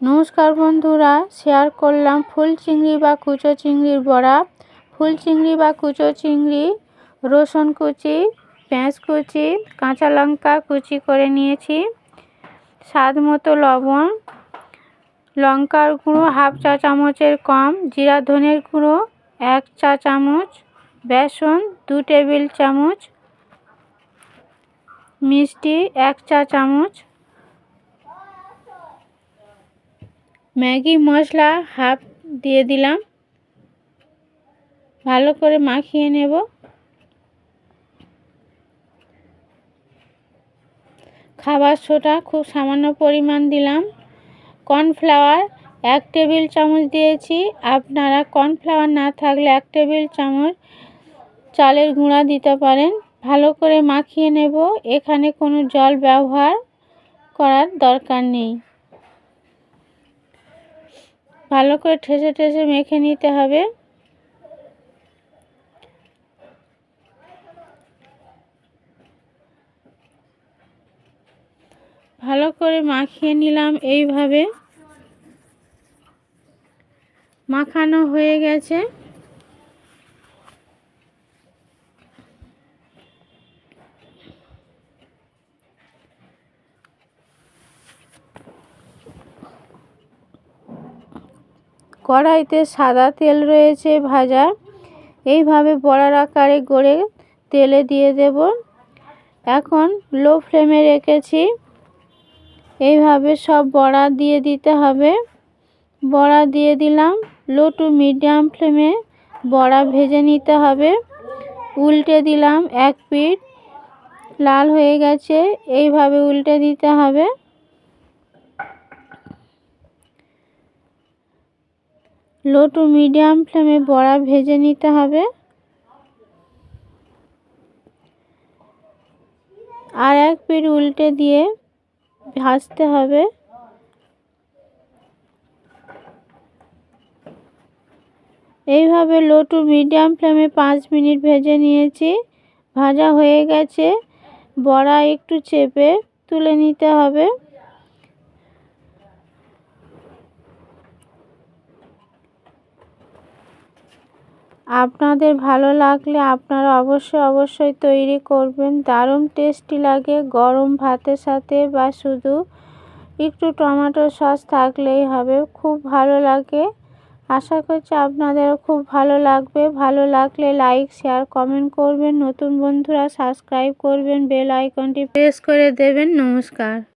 নমস্কার বন্ধুরা শেয়ার করলাম ফুল চিংড়ি বা কুচো চিংড়ির বড়া। ফুল চিংড়ি বা কুচো চিংড়ি, রসুন কুচি, পেঁয়াজ কুচি, কাঁচা লঙ্কা কুচি করে নিয়েছি। স্বাদ মতো লবণ, লঙ্কার গুঁড়ো হাফ চা চামচের কম, জিরা ধনের গুঁড়ো এক চা চামচ, বেসন দু টেবিল চামচ, মিষ্টি এক চা চামচ ম্যাগি মশলা হাফ দিয়ে দিলাম। ভালো করে মাখিয়ে নেব। খাবার সোটা খুব সামান্য পরিমাণ দিলাম। কর্নফ্লাওয়ার এক টেবিল চামচ দিয়েছি। আপনারা কর্নফ্লাওয়ার না থাকলে এক টেবিল চামচ চালের গুঁড়া দিতে পারেন। ভালো করে মাখিয়ে নেব। এখানে কোনো জল ব্যবহার করার দরকার নেই। ভালো করে ঠেসে ঠেসে মেখে নিতে হবে। ভালো করে মাখিয়ে নিলাম এইভাবে। মাখানো হয়ে গেছে। কড়াইতে সাদা তেল রয়েছে ভাজা। এইভাবে বড়ার আকারে গড়ে তেলে দিয়ে দেব। এখন লো ফ্লেমে রেখেছি। এইভাবে সব বড়া দিয়ে দিতে হবে। বড়া দিয়ে দিলাম। লো টু মিডিয়াম ফ্লেমে বড়া ভেজে নিতে হবে। উল্টে দিলাম এক পিঠ। লাল হয়ে গেছে। এইভাবে উল্টে দিতে হবে। লো টু মিডিয়াম ফ্লেমে বড়া ভেজে নিতে হবে। আর এক পিঠ উল্টে দিয়ে ভাজতে হবে। এইভাবে লো টু মিডিয়াম ফ্লেমে পাঁচ মিনিট ভেজে নিয়েছি। ভাজা হয়ে গেছে। বড়া একটু চেপে তুলে নিতে হবে। আপনাদের ভালো লাগলে আপনারা অবশ্যই অবশ্যই তৈরি করবেন। দারুণ টেস্টি লাগে। গরম ভাতের সাথে বা শুধু একটু টমেটো সস থাকলেই হবে। খুব ভালো লাগে। আশা করছি আপনাদেরও খুব ভালো লাগবে। ভালো লাগলে লাইক, শেয়ার, কমেন্ট করবেন। নতুন বন্ধুরা সাবস্ক্রাইব করবেন। বেল আইকনটি প্রেস করে দেবেন। নমস্কার।